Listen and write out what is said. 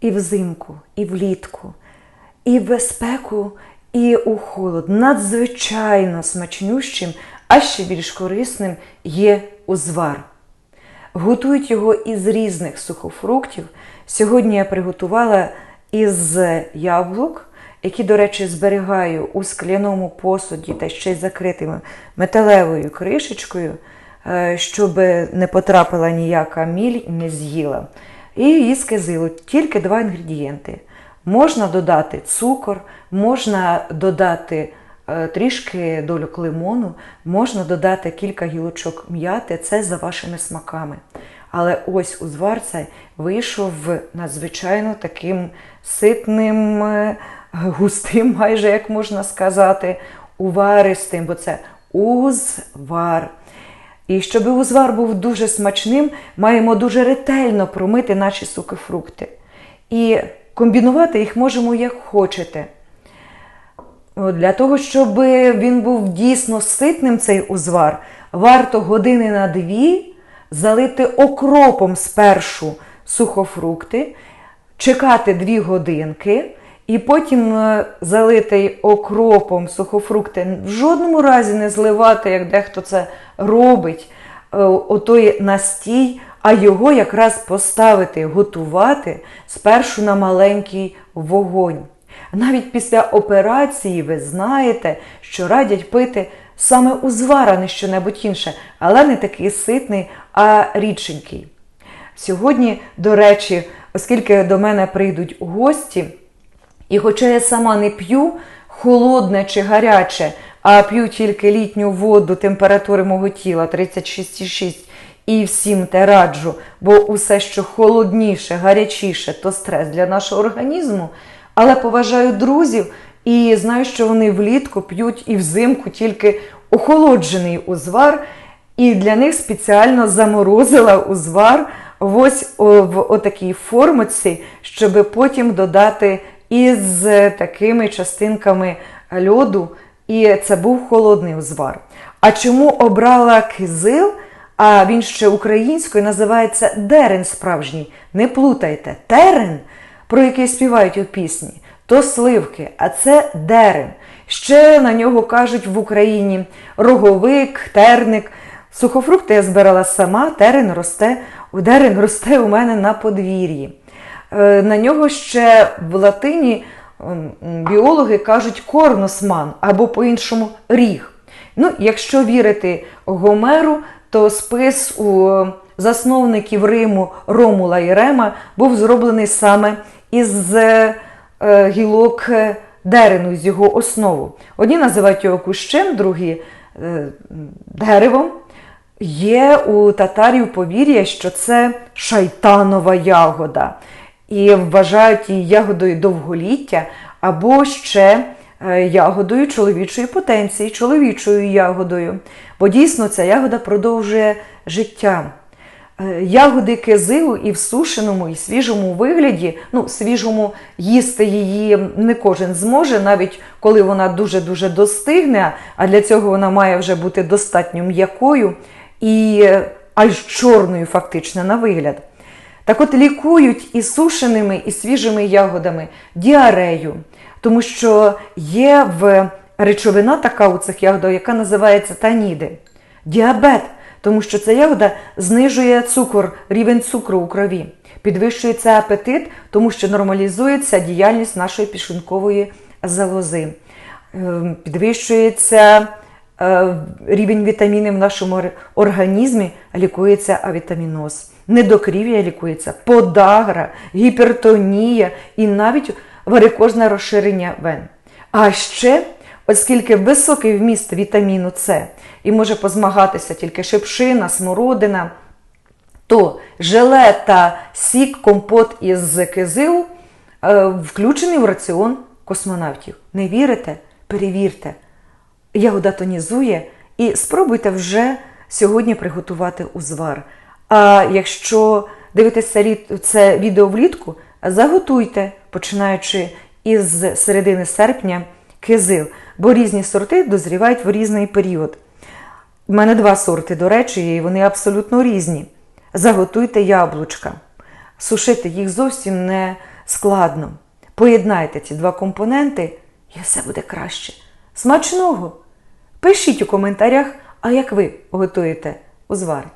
і взимку, і влітку, і в спеку, і у холод. Надзвичайно смачнющим, а ще більш корисним є узвар. Готують його із різних сухофруктів. Сьогодні я приготувала із яблук, які, до речі, зберігаю у скляному посуді та ще й закритими металевою кришечкою, е, щоб не потрапила ніяка міль не з'їла. І із кизилу тільки два інгредієнти. Можна додати цукор, можна додати е, трішки дольок лимону, можна додати кілька гілочок м'яти, це за вашими смаками. Але ось узвар цей вийшов надзвичайно таким ситним, е, густим, майже як можна сказати, уваристим, бо це узвар. І щоб узвар був дуже смачним, маємо дуже ретельно промити наші сухофрукти. І комбінувати їх можемо як хочете. Для того, щоб він був дійсно ситним, цей узвар, варто години на дві залити окропом спершу сухофрукти, чекати дві годинки, і потім е, залити окропом сухофрукти. В жодному разі не зливати, як дехто це робить, е, отой настій, а його якраз поставити, готувати спершу на маленький вогонь. Навіть після операції ви знаєте, що радять пити саме узвар, а не що-небудь інше, але не такий ситний, а рідшенький. Сьогодні, до речі, оскільки до мене прийдуть гості, і хоча я сама не п'ю холодне чи гаряче, а п'ю тільки літню воду температури мого тіла 36,6 і всім те раджу, бо усе, що холодніше, гарячіше, то стрес для нашого організму. Але поважаю друзів і знаю, що вони влітку п'ють і взимку тільки охолоджений узвар. І для них спеціально заморозила узвар ось в отакій формочці, щоб потім додати із такими частинками льоду. І це був холодний узвар. А чому обрала кизил? А він ще українською називається дерен справжній. Не плутайте, терен, про який співають у пісні, то сливки, а це дерен. Ще на нього кажуть в Україні роговик, терник. Сухофрукти я збирала сама, терен росте, дерен росте у мене на подвір'ї. Е, на нього ще в латині біологи кажуть корносман або по-іншому ріг. Ну, Якщо вірити Гомеру, то спис у засновників Риму Ромула і Рема був зроблений саме із е, гілок дерену, з його основу. Одні називають його кущем, другі е, деревом. Є у татарів повір'я, що це шайтанова ягода. І вважають її ягодою довголіття або ще е, ягодою чоловічої потенції, чоловічою ягодою. Бо дійсно ця ягода продовжує життя. Е, ягоди кизилу і в сушеному, і свіжому вигляді, ну, свіжому їсти її не кожен зможе, навіть коли вона дуже-дуже достигне, а для цього вона має вже бути достатньо м'якою і аж чорною, фактично, на вигляд. Так от лікують і сушеними, і свіжими ягодами діарею, тому що є в речовина така у цих ягодах, яка називається таніди. Діабет, тому що ця ягода знижує цукор, рівень цукру у крові, підвищується апетит, тому що нормалізується діяльність нашої пішункової залози, ем, підвищується Е, рівень вітамінів в нашому організмі лікується авітаміноз. Недокрів'я лікується, подагра, гіпертонія і навіть варикозне розширення вен. А ще, оскільки високий вміст вітаміну С і може позмагатися тільки шипшина, смородина, то желе та сік, компот із кизилу е, включений в раціон космонавтів. Не вірите? Перевірте ягода тонізує, і спробуйте вже сьогодні приготувати узвар. А якщо дивитеся це відео влітку, заготуйте, починаючи із середини серпня кизил, бо різні сорти дозрівають в різний період. У мене два сорти, до речі, і вони абсолютно різні. Заготуйте яблучка. Сушити їх зовсім не складно. Поєднайте ці два компоненти і все буде краще. Смачного! Пишіть у коментарях, а як ви готуєте узвар.